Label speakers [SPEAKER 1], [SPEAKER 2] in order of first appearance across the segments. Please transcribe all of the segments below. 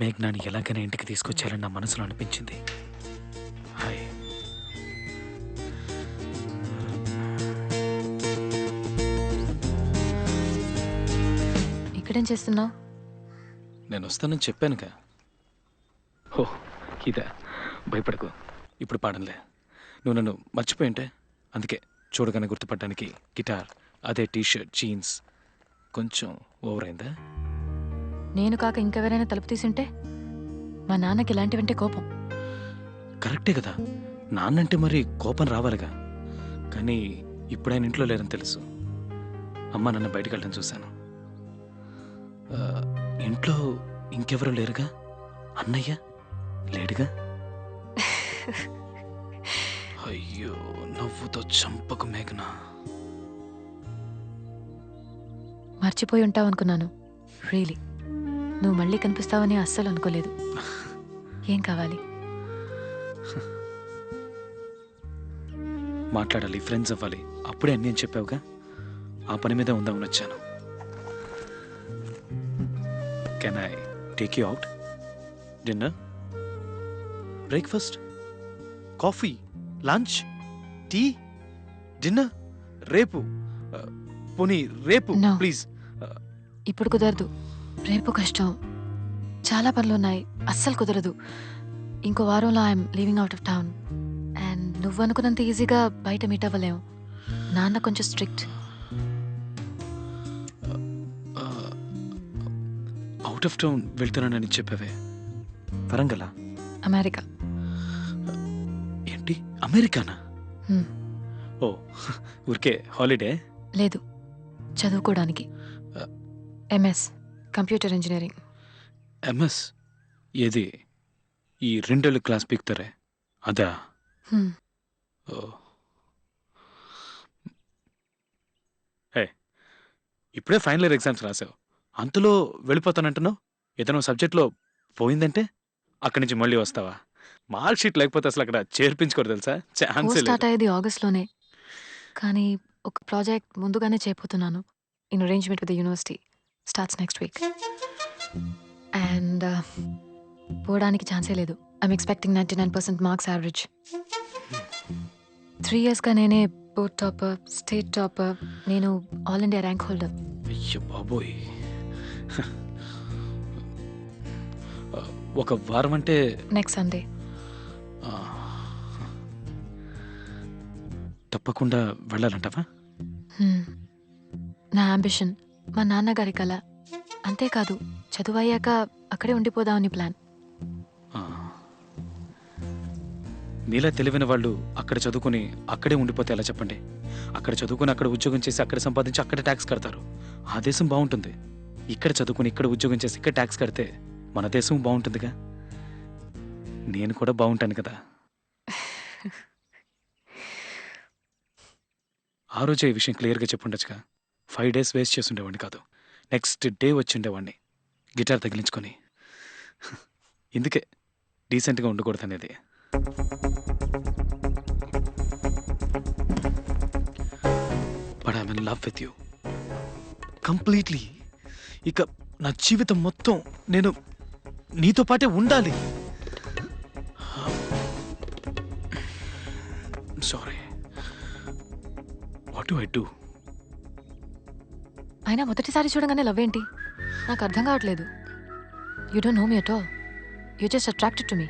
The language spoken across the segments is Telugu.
[SPEAKER 1] మేఘ్నాని ఎలాగైనా ఇంటికి తీసుకొచ్చేయాలని నా మనసులో అనిపించింది. హాయ్.
[SPEAKER 2] ఇక్కడేం చేస్తున్నావు?
[SPEAKER 1] నేను వస్తానని చెప్పానుగా. ఓ ఇదా. భయపడకు. ఇప్పుడు పాడంలే. నువ్వు నన్ను మర్చిపోయింటే? అందుకే చూడగానే గుర్తుపడడానికి గిటార్ అదే టీషర్ట్ జీన్స్. కొంచెం ఓవర్ అయిందా?
[SPEAKER 2] నేను కాక ఇంకెవరైనా తలుపు తీసుంటే మా నాన్నకి ఇలాంటివంటే కోపం.
[SPEAKER 1] కరెక్టే కదా. నాన్నంటే మరి కోపం రావాలిగా. కానీ ఇప్పుడు ఆయన ఇంట్లో లేరని తెలుసు. అమ్మ నన్ను బయటకు వెళ్ళడం చూశాను. ఆ, ఇంట్లో ఇంకెవరూ లేరుగా? అన్నయ్య? లేడుగా? అయ్యో నవ్వుతో చంపకు మేఘనా.
[SPEAKER 2] మర్చిపోయి ఉంటావు అనుకున్నాను రియలీ నువ్వు మళ్ళీ కనిపిస్తావని అస్సలు అనుకోలేదు. ఏం కావాలి?
[SPEAKER 1] మాట్లాడాలి ఫ్రెండ్స్ అవ్వాలి. అప్పుడే అన్నీ అని చెప్పావుగా? ఆ పని మీద ఉందామని వచ్చాను. Can I take you out dinner breakfast coffee lunch tea dinner రేపు పోనీ రేపు. ప్లీజ్
[SPEAKER 2] ఇప్పుడు కుదరదు. రేపు కష్టం. చాలా పనులు ఉన్నాయి అస్సలు కుదరదు. ఇంకో వారంలో I'm leaving out of town. And నువ్వు అనుకున్నంత ఈజీగా బయట మీట్ అవ్వలేము. నాన్న కొంచెం స్ట్రిక్ట్.
[SPEAKER 1] అవుట్ ఆఫ్ టౌన్ వెళ్తున్నానని చెప్పావే. వరంగల?
[SPEAKER 2] అమెరికా.
[SPEAKER 1] ఏంటి? అమెరికానా. ఓ ఊరికే హాలిడే?
[SPEAKER 2] లేదు. చదువుకోవడానికి.
[SPEAKER 1] Uh.
[SPEAKER 2] MS computer engineering.
[SPEAKER 1] MS? ఏది? ఈ రెండేళ్ళు క్లాస్ పీకుతారే. అదా? హే ఇప్పుడే ఫైనల్ ఇయర్ ఎగ్జామ్స్ రాసావు. అంతలో వెళ్ళిపోతానంటున్నావు? ఏదైనా సబ్జెక్ట్లో పోయిందంటే? అక్కడి నుంచి మళ్ళీ వస్తావా? మార్క్ షీట్ లేకపోతే అసలు అక్కడ చేర్పించుకోరు తెలుసా? ఛాన్సే
[SPEAKER 2] స్టార్ట్ అయ్యేది ఆగస్ట్లోనే. కానీ ఒక ప్రాజెక్ట్ ముందుగానే చేయబోతున్నాను in arrangement with university. Starts next week and పోవడానికి ఛాన్సే లేదు. I'm expecting ninety nine percent marks average three ఇయర్స్గా నేనే బోర్డ్ టాపర్ స్టేట్ టాపర్ నేను ఆల్ ఇండియా ర్యాంక్ హోల్డర్
[SPEAKER 1] అయ్యో బాబోయ్. ఒక వారం అంటే
[SPEAKER 2] నెక్స్ట్ సండే
[SPEAKER 1] తప్పకుండా వెళ్ళాలంటావా?
[SPEAKER 2] నా అంబిషన్ మా నాన్నగారి కళ అంతేకాదు చదువు అయ్యాక అక్కడే ఉండిపోదామని ప్లాన్.
[SPEAKER 1] నీలా తెలివైన వాళ్ళు అక్కడ చదువుకుని అక్కడే ఉండిపోతే ఎలా చెప్పండి? అక్కడ చదువుకుని అక్కడ ఉద్యోగం చేసి అక్కడ సంపాదించి అక్కడ ట్యాక్స్ కడతారు. ఆ దేశం బాగుంటుంది. ఇక్కడ చదువుకుని ఇక్కడ ఉద్యోగం చేసి ఇక్కడ ట్యాక్స్ కడితే మన దేశం బాగుంటుందిగా? నేను కూడా బాగుంటాను కదా? ఆ రోజే ఈ విషయం క్లియర్గా చెప్పుండొచ్చుగా? ఫైవ్ డేస్ వేస్ట్ చేసుండేవాడిని కాదు. నెక్స్ట్ డే వచ్చి ఉండేవాడిని. గిటార్ తగిలించుకొని. ఇందుకే డీసెంట్గా ఉండకూడదు అనేది. But I in love with you completely ఇక నా జీవితం మొత్తం నేను నీతో పాటే ఉండాలి. Sorry what do I do
[SPEAKER 2] అయినా మొదటిసారి చూడగానే లవ్ ఏంటి? నాకు అర్థం కావట్లేదు. You don't know me at all you just attracted to me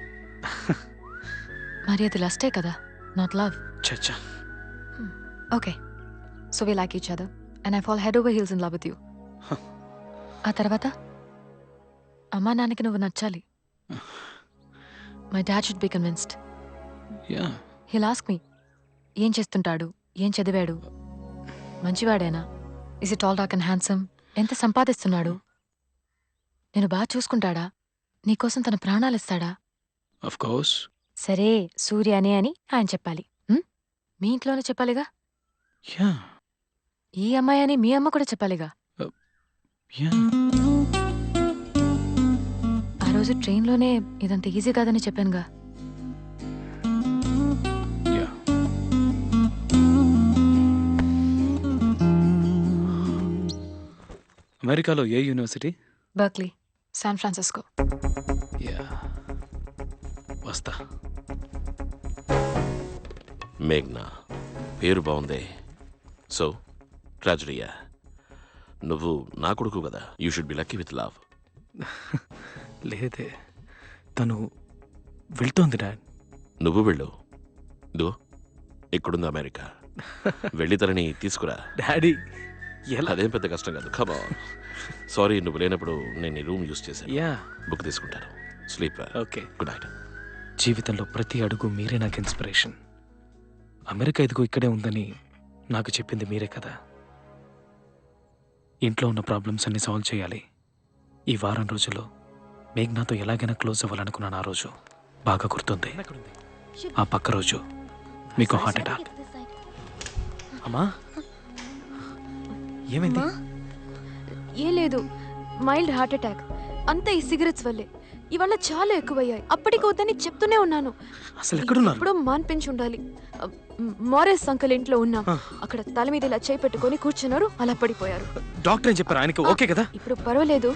[SPEAKER 2] మరి అది లస్టే కదా? నాట్ లవ్
[SPEAKER 1] చచ్చా.
[SPEAKER 2] Okay so we like each other and I fall head over heels in love with you. ఆ తర్వాత? అమ్మా నాన్నకి నువ్వు నచ్చాలి. My dad should be convinced
[SPEAKER 1] ya
[SPEAKER 2] he'll ask me ఏం చేస్తుంటాడు? ఏం చదివాడు? మంచివాడేనా? Is it all dark and handsome ఎంత సంపాదిస్తున్నాడు? నేను బాగా చూసుకుంటాడా? నీకోసం తన ప్రాణాలు ఇస్తాడా?
[SPEAKER 1] కోర్స్
[SPEAKER 2] సరే సూర్యనే అని ఆయన చెప్పాలి? మీ ఇంట్లోనే చెప్పాలిగా?
[SPEAKER 1] యా
[SPEAKER 2] ఈ అమ్మాయి అని మీ అమ్మ కూడా చెప్పాలిగా?
[SPEAKER 1] యా
[SPEAKER 2] ఆ రోజు ట్రైన్లోనే ఇదంత ఈజీ కాదని చెప్పానుగా.
[SPEAKER 1] అమెరికాలో ఏ university?
[SPEAKER 2] Berkeley San Francisco.
[SPEAKER 1] Ya వస్తా.
[SPEAKER 3] మేఘ్నా పేరు బాగుందే. సో ట్రాజడీయా నువ్వు నా కొడుకు కదా. You should be lucky with love
[SPEAKER 1] లేదే తను వెళ్తోంది డాడ్.
[SPEAKER 3] నువ్వు వెళ్ళు. ఇదిగో ఇక్కడుంది అమెరికా. వెళ్ళి తనని తీసుకురా.
[SPEAKER 1] డాడీ ఎలా?
[SPEAKER 3] అదేం పెద్ద కష్టం కాదు. కమా సారీ నువ్వు లేనప్పుడు నేను ఈ రూమ్ యూస్ చేశాను.
[SPEAKER 1] యా
[SPEAKER 3] బుక్ తీసుకుంటాను. స్లీప్
[SPEAKER 1] ఓకే
[SPEAKER 3] గుడ్ నైట్
[SPEAKER 1] జీవితంలో ప్రతి అడుగు మీరే నాకు ఇన్స్పిరేషన్ అమెరికా ఇదిగో ఇక్కడే ఉందని నాకు చెప్పింది మీరే కదా. ఇంట్లో ఉన్న ప్రాబ్లమ్స్ అన్ని సాల్వ్ చేయాలి. ఈ వారం రోజుల్లో మేఘ్నాతో ఎలాగైనా క్లోజ్ అవ్వాలనుకున్నాను ఆ రోజు. బాగా గుర్తుంది. ఆ పక్క రోజు. మీకు హార్ట్ అటాక్ అమ్మా. ఏమైంది?
[SPEAKER 4] ఏ లేదు మైల్డ్ హార్ట్ అటాక్. అంతా ఈ సిగరెట్స్ వల్లే. ఇవాళ చాలా ఎక్కువయ్యాయి. అప్పటికి వద్దని చెప్తూనే ఉన్నాను.
[SPEAKER 1] అసలు ఎక్కడున్నారు?
[SPEAKER 4] ఇప్పుడు మాన్పించి ఉండాలి. మోరెస్ అంకల్ ఇంట్లో ఉన్నాం. అక్కడ తల మీద ఇలా చేయి పెట్టుకొని కూర్చున్నారు. అలా పడిపోయారు.
[SPEAKER 1] డాక్టర్ ఏం చెప్పారు ఆయనకి. ఓకే కదా?
[SPEAKER 4] ఇప్పుడు పర్వాలేదు.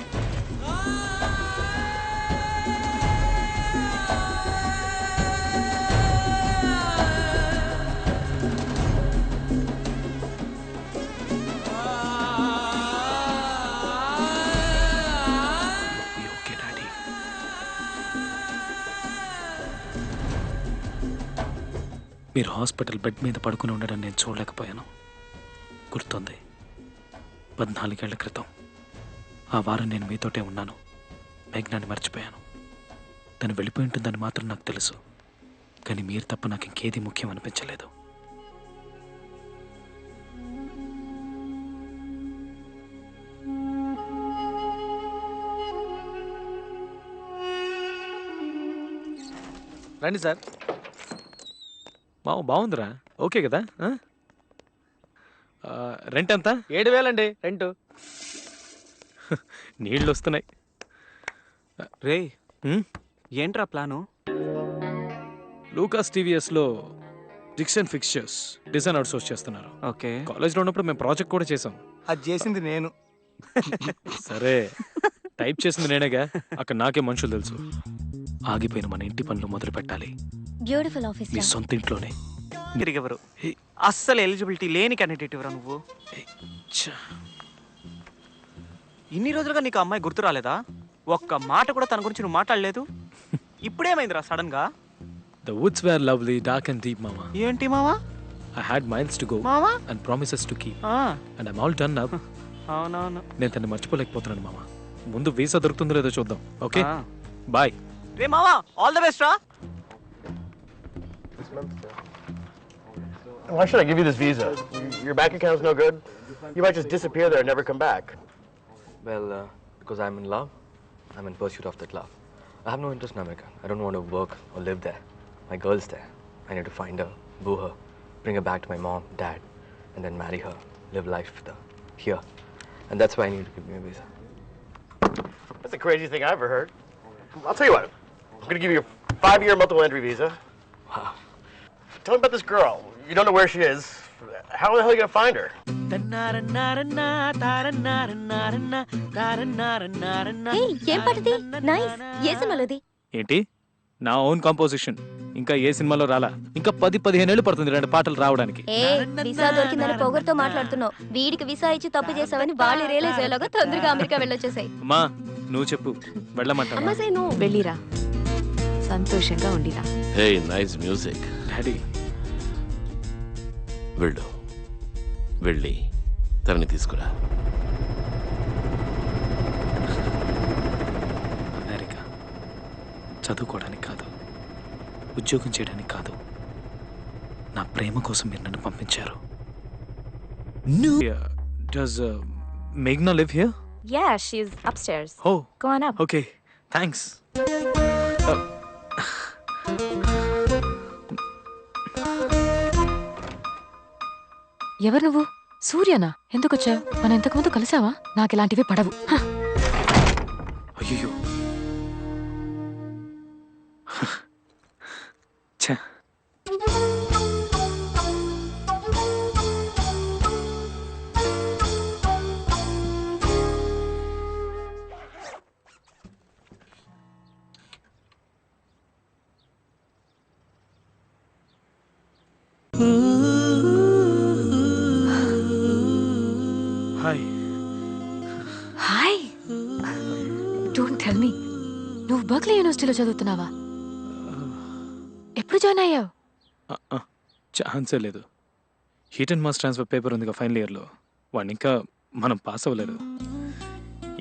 [SPEAKER 1] మీరు హాస్పిటల్ బెడ్ మీద పడుకుని ఉండడం నేను చూడలేకపోయాను. గుర్తుంది. పద్నాలుగేళ్ళ క్రితం. ఆ వారం నేను మీతోటే ఉన్నాను. మేఘ్నాన్ని మర్చిపోయాను. తను వెళ్ళిపోయి ఉంటుందని మాత్రం నాకు తెలుసు. కానీ మీరు తప్ప నాకు ఇంకేది ముఖ్యం అనిపించలేదు. రండి సార్. మా బాగుందిరా ఓకే కదా? రెంట్ ఎంత?
[SPEAKER 5] ఏడు వేలండి రెంట్.
[SPEAKER 1] నీళ్ళు వస్తున్నాయి
[SPEAKER 5] రే ఏంట్రా ప్లాను?
[SPEAKER 1] లూకాస్ టీవీఎస్లో డిక్షన్ ఫిక్స్చర్స్ డిజైన్ అవుట్సోర్స్ చేస్తున్నారు.
[SPEAKER 5] ఓకే.
[SPEAKER 1] కాలేజ్లో ఉన్నప్పుడు మేము ప్రాజెక్ట్ కూడా చేసాం
[SPEAKER 6] అది చేసింది నేను.
[SPEAKER 1] సరే. టైప్ చేసింది నేనేగా. అక్కడ నాకే మనుషులు తెలుసు. ఆగిపోయిన మన ఇంటి పనులు మొదలు పెట్టాలి
[SPEAKER 7] బ్యూటిఫుల్ ఆఫీస్
[SPEAKER 1] మీ సొంత ఇంట్లోనే.
[SPEAKER 5] తిరిగెవరు. అస్సలు ఎలిజిబిలిటీ లేని క్యాండిడేట్ ఎవరా నువ్వు? ఇన్ని రోజులుగా నీకు అమ్మాయి గుర్తు రాలేదా? ఒక్క మాట కూడా తన గురించి నువ్వు మాట్లాడలేదు? ఇప్పుడేమైందిరా సడన్గా
[SPEAKER 1] The woods were lovely, dark and deep, Mama.
[SPEAKER 5] ఏంటి మావా
[SPEAKER 1] I had miles to go
[SPEAKER 5] మావా
[SPEAKER 1] and promises to keep.
[SPEAKER 5] ఆ,
[SPEAKER 1] And I'm all done now.
[SPEAKER 5] అవునవును.
[SPEAKER 1] నేను తన్ని మర్చిపోలేకపోతున్నాను మామ ముందు వీసా దొరుకుతుందో లేదో చూద్దాం. ఓకే. బాయ్
[SPEAKER 5] రే మావా ఆల్ ద బెస్ట్ రా.
[SPEAKER 6] Why should I give you this visa? Your bank account's no good. You might just disappear there and never come back.
[SPEAKER 8] Well, uh, because I'm in love, I'm in pursuit of that love. I have no interest in America. I don't want to work or live there. My girl's there. I need to find her, boo her, bring her back to my mom, dad, and then marry her, live life with her here. And that's why I need to give me a visa.
[SPEAKER 6] That's the craziest thing I ever heard. I'll tell you what. I'm gonna give you a five-year multiple entry visa.
[SPEAKER 8] Wow.
[SPEAKER 6] Tell me about this girl. You don't know where she is. How the hell are you gonna find her?
[SPEAKER 7] ఏం పాటది నైస్ ఏ సినిమాలోది?
[SPEAKER 1] ఏంటి? నా ఓన్ కాంపోజిషన్ ఇంకా ఏ సినిమాలో రాలా? ఇంకా పది పదిహేను ఏళ్ళు పడుతుంది రెండు పాటలు రావడానికి.
[SPEAKER 7] ఏ వీసా దొరికిందని పొగరుతో మాట్లాడుతున్నావు. వీడికి వీసా ఇచ్చి తప్పు చేసావని వాళ్ళు రియలైజ్ అయ్యేలాగా తొందరగా అమెరికా వెళ్ళొచ్చేసాయి.
[SPEAKER 1] అమ్మా నువ్వు చెప్పు. వెళ్ళమంటావా?
[SPEAKER 7] అమ్మా సే నువ్వు.
[SPEAKER 2] వెళ్ళిరా. సంతోషంగా ఉండిరా
[SPEAKER 3] హే నైస్ మ్యూజిక్
[SPEAKER 1] డాడీ
[SPEAKER 3] వెళ్ళు. వెళ్ళి తనని తీసుకురా.
[SPEAKER 1] అమెరికా. చదువుకోవడానికి కాదు. ఉద్యోగం చేయడానికి కాదు. నా ప్రేమ కోసం మీరు నన్ను పంపించారు. Does మేఘ్నా live here
[SPEAKER 9] Yeah, she's upstairs.
[SPEAKER 1] ఓ
[SPEAKER 9] Go on up.
[SPEAKER 1] Okay thanks
[SPEAKER 2] ఎవరు నువ్వు? సూర్యనా? ఎందుకొచ్చావు? మనం ఇంతకుముందు కలిసావా? నాకు ఇలాంటివి పడవు
[SPEAKER 1] అయ్యో
[SPEAKER 2] యూనివర్సిటీలో చదువుతున్నావా? ఎప్పుడు జాయిన్ అయ్యావు?
[SPEAKER 1] ఛాన్సే లేదు. Heat and mass transfer paper ఉందిగా ఫైనల్ ఇయర్లో. వాడిని ఇంకా మనం పాస్ అవ్వలేదు.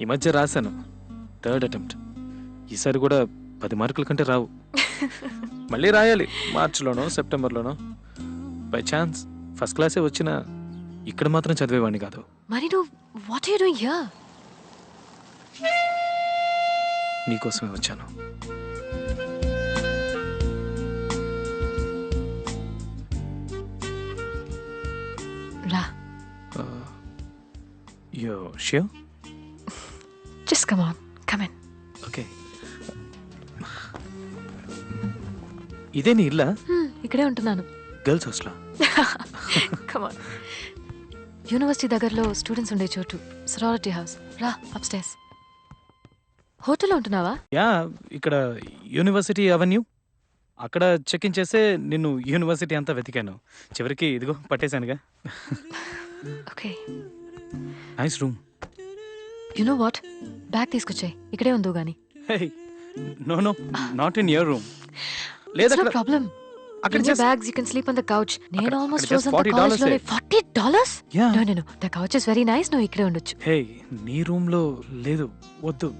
[SPEAKER 1] ఈ మధ్య రాశాను. Third attempt. ఈసారి కూడా పది మార్కుల కంటే రావు. మళ్ళీ రాయాలి. మార్చిలోనో సెప్టెంబర్లోనో. బై ఛాన్స్ ఫస్ట్ క్లాసే వచ్చినా ఇక్కడ మాత్రం చదివేవాడిని కాదు.
[SPEAKER 2] మరి నువ్వు వాట్ యూ డూయింగ్ హియర్
[SPEAKER 1] నీకోసమే వచ్చాను.
[SPEAKER 2] రా.
[SPEAKER 1] Yo Xiao
[SPEAKER 2] just come on come in
[SPEAKER 1] okay ఇదే నీ ఇల్లా?
[SPEAKER 2] ఇక్కడే ఉంటున్నాను.
[SPEAKER 1] Girls hostel
[SPEAKER 2] come on university దగ్గరలో స్టూడెంట్స్ ఉండే చోటు. సరాలిటీ హౌస్ రా అప్స్టైర్స్ హోటల్లో ఉంటున్నావా?
[SPEAKER 1] యా ఇక్కడ యూనివర్సిటీ అవెన్యూ. అక్కడ చెక్ ఇన్ చేసే నిన్ను యూనివర్సిటీ అంతా వెతికాను. చివరికి ఇదిగో పట్టేశానుగా.
[SPEAKER 2] Okay.
[SPEAKER 1] Nice room
[SPEAKER 2] you know what bag తీసుకొచ్చాయి. ఇక్కడే ఉందో గాని.
[SPEAKER 1] No no not in your room లేదా
[SPEAKER 2] నో
[SPEAKER 1] అక్కడ
[SPEAKER 2] ప్రాబ్లం
[SPEAKER 1] అక్కడ just-
[SPEAKER 2] bags, you can sleep on the couch. నేను ఆల్మోస్ట్
[SPEAKER 1] అక్కడ just
[SPEAKER 2] రోజంతా
[SPEAKER 1] $40
[SPEAKER 2] కాలేజ్లోనే
[SPEAKER 1] ఏ.
[SPEAKER 2] Forty dollars
[SPEAKER 1] Yeah.
[SPEAKER 2] No no the couch is very nice నువ్వు ఇక్కడే ఉండొచ్చు.
[SPEAKER 1] హే నీ రూమ్లో లేదు. వద్దు.